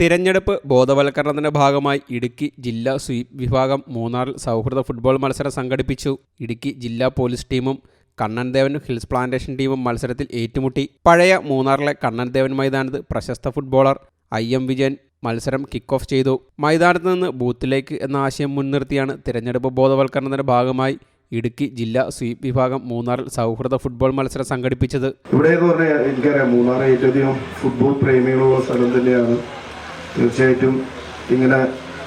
തിരഞ്ഞെടുപ്പ് ബോധവൽക്കരണത്തിന്റെ ഭാഗമായി ഇടുക്കി ജില്ലാ സ്വീപ് വിഭാഗം മൂന്നാറിൽ സൗഹൃദ ഫുട്ബോൾ മത്സരം സംഘടിപ്പിച്ചു. ഇടുക്കി ജില്ലാ പോലീസ് ടീമും കണ്ണൻദേവൻ ഹിൽസ് പ്ലാന്റേഷൻ ടീമും മത്സരത്തിൽ ഏറ്റുമുട്ടി. പഴയ മൂന്നാറിലെ കണ്ണൻദേവൻ മൈതാനത്ത് പ്രശസ്ത ഫുട്ബോളർ ഐ എം വിജയൻ മത്സരം കിക്ക് ഓഫ് ചെയ്തു. മൈതാനത്ത് നിന്ന് ബൂത്തിലേക്ക് എന്ന ആശയം മുൻനിർത്തിയാണ് തിരഞ്ഞെടുപ്പ് ബോധവൽക്കരണത്തിന്റെ ഭാഗമായി ഇടുക്കി ജില്ലാ സ്വീപ് വിഭാഗം മൂന്നാറിൽ സൗഹൃദ ഫുട്ബോൾ മത്സരം സംഘടിപ്പിച്ചത്. ഇവിടെ എനിക്കറിയാം മൂന്നാർ ഏറ്റവും ഫുട്ബോൾ പ്രേമികളുള്ള സ്ഥലം തന്നെയാണ് തീർച്ചയായിട്ടും ഇങ്ങനെ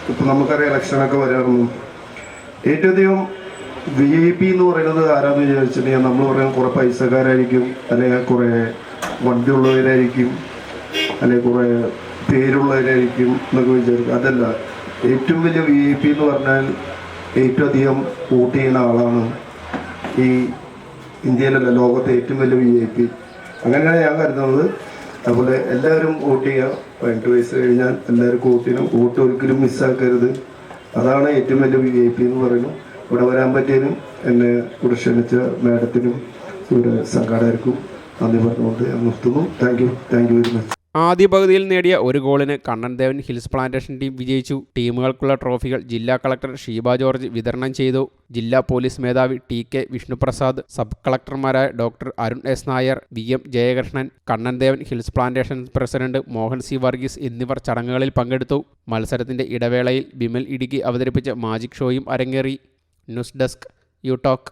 ഇപ്പം നമുക്കറിയാം ഇലക്ഷനൊക്കെ വരാറുണ്ട് ഏറ്റവും അധികം വി ഐ പി എന്ന് പറയുന്നത് ആരാന്ന് വിചാരിച്ചിട്ടുണ്ടെങ്കിൽ നമ്മൾ പറയാൻ കുറേ പൈസക്കാരായിരിക്കും അല്ലെങ്കിൽ കുറേ വണ്ടി ഉള്ളവരായിരിക്കും അല്ലെങ്കിൽ കുറേ പേരുള്ളവരായിരിക്കും എന്നൊക്കെ വിചാരിക്കും. അതല്ല ഏറ്റവും വലിയ വി ഐ പി എന്ന് പറഞ്ഞാൽ ഏറ്റവും അധികം വോട്ട് ചെയ്യുന്ന ആളാണ് ഈ ഇന്ത്യയിലല്ല ലോകത്തെ ഏറ്റവും വലിയ വി ഐ പി അങ്ങനെയാണ് ഞാൻ കരുതുന്നത്. അതുപോലെ എല്ലാവരും വോട്ട് ചെയ്യുക. പതിനെട്ട് വയസ്സ് കഴിഞ്ഞാൽ എല്ലാവരും ചെയ്യണം വോട്ട് ഒരിക്കലും മിസ്സാക്കരുത് അതാണ് ഏറ്റവും വലിയ വി ഐ പി എന്ന് പറയുന്നു ഇവിടെ വരാൻ പറ്റിയതിനും എന്നെ ഇവിടെ ക്ഷണിച്ച മാഡത്തിനും ഇവിടെ സംഘാടകർക്കും നന്ദി പറഞ്ഞുകൊണ്ട് നിർത്തുന്നു. Thank you thank you very much ആദ്യ പകുതിയിൽ നേടിയ ഒരു ഗോളിന് കണ്ണൻദേവൻ ഹിൽസ് പ്ലാന്റേഷൻ ടീം വിജയിച്ചു. ടീമുകൾക്കുള്ള ട്രോഫികൾ ജില്ലാ കളക്ടർ ഷീബ ജോർജ് വിതരണം ചെയ്തു. ജില്ലാ പോലീസ് മേധാവി ടി കെ വിഷ്ണുപ്രസാദ് സബ് കളക്ടർമാരായ doctor Arun S Nair V M Jayakrishnan Kannan Devan hills plantation president Mohan C Varghese എന്നിവർ ചടങ്ങുകളിൽ പങ്കെടുത്തു. മത്സരത്തിന്റെ ഇടവേളയിൽ ബിമൽ ഇടുക്കി അവതരിപ്പിച്ച മാജിക് ഷോയും അരങ്ങേറി. News desk U talk.